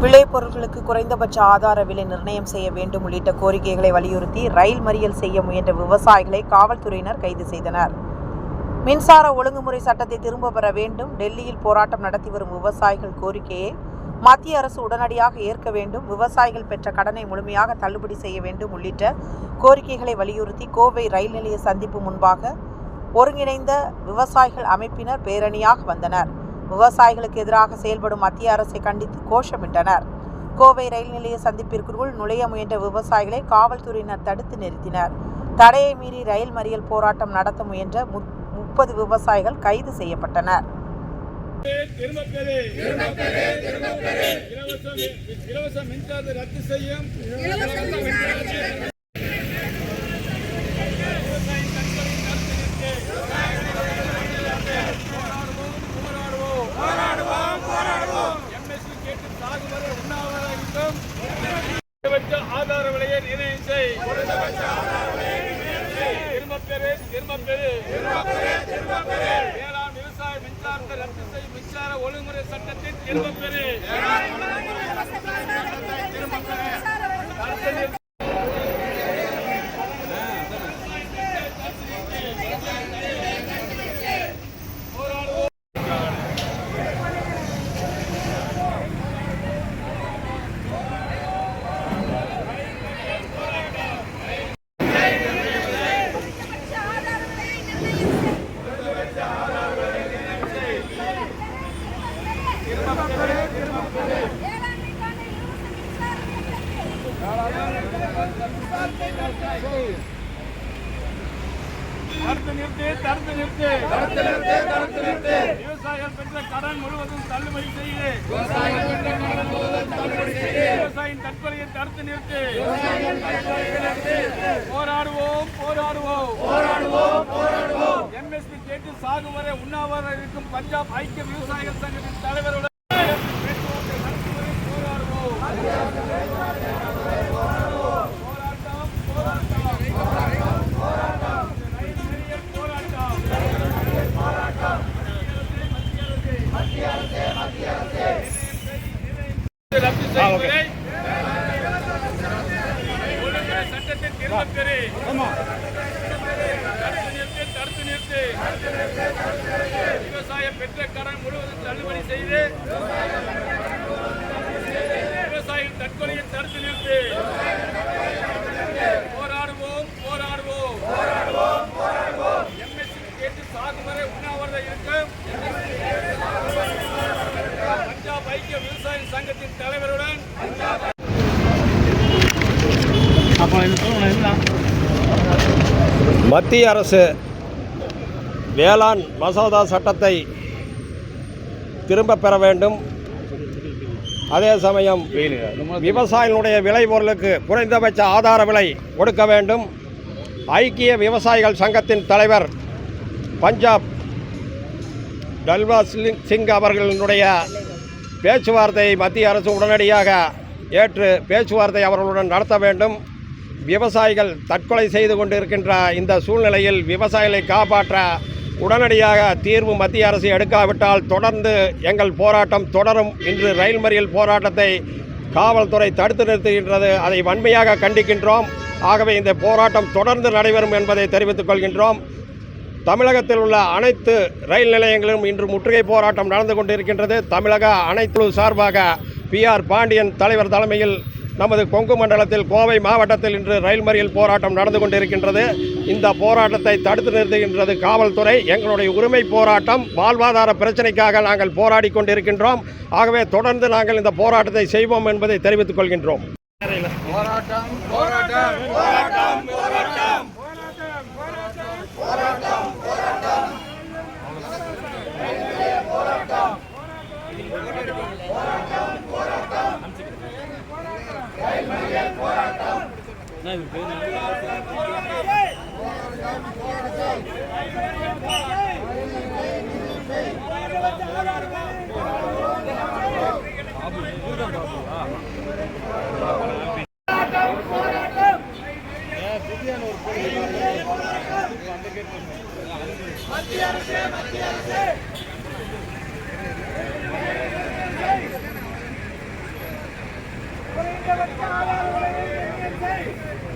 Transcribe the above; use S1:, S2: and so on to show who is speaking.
S1: விளைபொருட்களுக்கு குறைந்தபட்ச ஆதார விலை நிர்ணயம் செய்ய வேண்டும் உள்ளிட்ட கோரிக்கைகளை வலியுறுத்தி ரயில் மறியல் செய்ய முயன்ற விவசாயிகளை காவல்துறையினர் கைது செய்தனர். மின்சார ஒழுங்குமுறை சட்டத்தை திரும்ப பெற வேண்டும். டெல்லியில் போராட்டம் நடத்தி வரும் விவசாயிகள் கோரிக்கையை மத்திய அரசு உடனடியாக ஏற்க வேண்டும். விவசாயிகள் பெற்ற கடனை முழுமையாக தள்ளுபடி செய்ய வேண்டும் உள்ளிட்ட கோரிக்கைகளை வலியுறுத்தி கோவை ரயில் நிலைய சந்திப்பு முன்பாக ஒருங்கிணைந்த விவசாயிகள் அமைப்பினர் பேரணியாக வந்தனர். விவசாயிகளுக்கு எதிராக செயல்படும் மத்திய அரசை கண்டித்து கோஷமிட்டனர். கோவை ரயில் நிலைய சந்திப்பிற்குள் நுழைய முயன்ற விவசாயிகளை காவல்துறையினர் தடுத்து நிறுத்தினர். தடையை மீறி ரயில் மறியல் போராட்டம் நடத்த முயன்ற முப்- முப்பது விவசாயிகள் கைது செய்யப்பட்டனர்.
S2: இலவச மின்சாரத்தை ரத்து செய்யும் விவசாயி தற்கொலை நடத்தி நிறுத்து. போராடுவோம், போராடுவோம். MSP கேட்டு சாகும் வரை உண்ணாவிரதம் இருக்கும். குறைந்தபட்ச ஆதார விலையை நிர்ணயம் செய். திரும்பப் பெறு, திரும்பப் பெறு. வேளாண் விவசாய மின்சாரத்தை ரத்து செய்யும் மின்சார ஒழுங்குமுறை சட்டத்தின் திரும்ப பெறு தடுத்து நிறுத்து தடுத்து நிறுத்து. தடுத்து நிறுத்து தடுத்து நிறுத்து. விவசாயிகள் பெற்ற கடன் முழுவதும் தள்ளுபடி செய்து. விவசாயியின் தற்கொலையை தடுத்து நிறுத்து. போராடுவோம் போராடுவோம். போராடுவோம் போராடுவோம். எம்எஸ்பி கேட்டு சாகும் வரை உண்ணாவிரதம் இருக்கும் பஞ்சாப் ஐக்கிய விவசாயிகள் சங்கத்தின் தலைவருடன் பேச்சுவார்த்தை நடத்தி வரை போராடுவோம் போராட்டம் போராட்டம் ரயில் மறியல் போராட்டம் ரத்து செய்யும் வரை ஒழுங்குமுறை சட்டத்தை திரும்பப் பெறு தடுத்து நிறுத்து தடுத்து விவசாயம் பெற்ற கடன் முழுவதும் தள்ளுபடி செய்து விவசாயிகள் தற்கொலையை தடுத்து நிறுத்து போராடுவோம் போராடுவோம் எம்எஸ்சி கேட்டு சாகும் வரை உண்ணாவிரதம் இருக்கும் பஞ்சாப் ஐக்கிய விவசாய சங்கத்தின் தலைவருடன்
S3: மத்திய அரசு வேளாண் மசோதா சட்டத்தை திரும்ப பெற வேண்டும். அதே சமயம் விவசாயிகளுடைய விளைபொருளுக்கு குறைந்தபட்ச ஆதார விலை கொடுக்க வேண்டும். ஐக்கிய விவசாயிகள் சங்கத்தின் தலைவர் பஞ்சாப் டல்வா சிங் சிங் பேச்சுவார்த்தை பேச்சுவார்த்தையை மத்திய அரசு உடனடியாக ஏற்று பேச்சுவார்த்தை அவர்களுடன் நடத்த வேண்டும். விவசாயிகள் தற்கொலை செய்து கொண்டிருக்கின்ற இந்த சூழ்நிலையில் விவசாயிகளை காப்பாற்ற உடனடியாக தீர்வு மத்திய அரசு எடுக்காவிட்டால் தொடர்ந்து எங்கள் போராட்டம் தொடரும். இன்று ரயில் மறியல் போராட்டத்தை காவல்துறை தடுத்து நிறுத்துகின்றது. அதை வன்மையாக கண்டிக்கின்றோம். ஆகவே இந்த போராட்டம் தொடர்ந்து நடைபெறும் என்பதை தெரிவித்துக் கொள்கின்றோம். தமிழகத்தில் உள்ள அனைத்து ரயில் நிலையங்களிலும் இன்று முற்றுகை போராட்டம் நடந்து கொண்டிருக்கின்றது. தமிழக அனைத்து சார்பாக பி ஆர் பாண்டியன் தலைவர் தலைமையில் நமது கொங்கு மண்டலத்தில் கோவை மாவட்டத்தில் இன்று ரயில் மறியல் போராட்டம் நடந்து கொண்டிருக்கின்றது. இந்த போராட்டத்தை தடுத்து நிறுத்துகின்றது காவல்துறை. எங்களுடைய உரிமை போராட்டம் வாழ்வாதார பிரச்சனைக்காக நாங்கள் போராடி கொண்டிருக்கின்றோம். ஆகவே தொடர்ந்து நாங்கள் இந்த போராட்டத்தை செய்வோம் என்பதை தெரிவித்துக் கொள்கின்றோம்.
S2: போராட்டம் போராட்டம் போராட்டம். மத்திய அரசு மத்திய அரசு. குறைந்தபட்ச ஆதார Hey!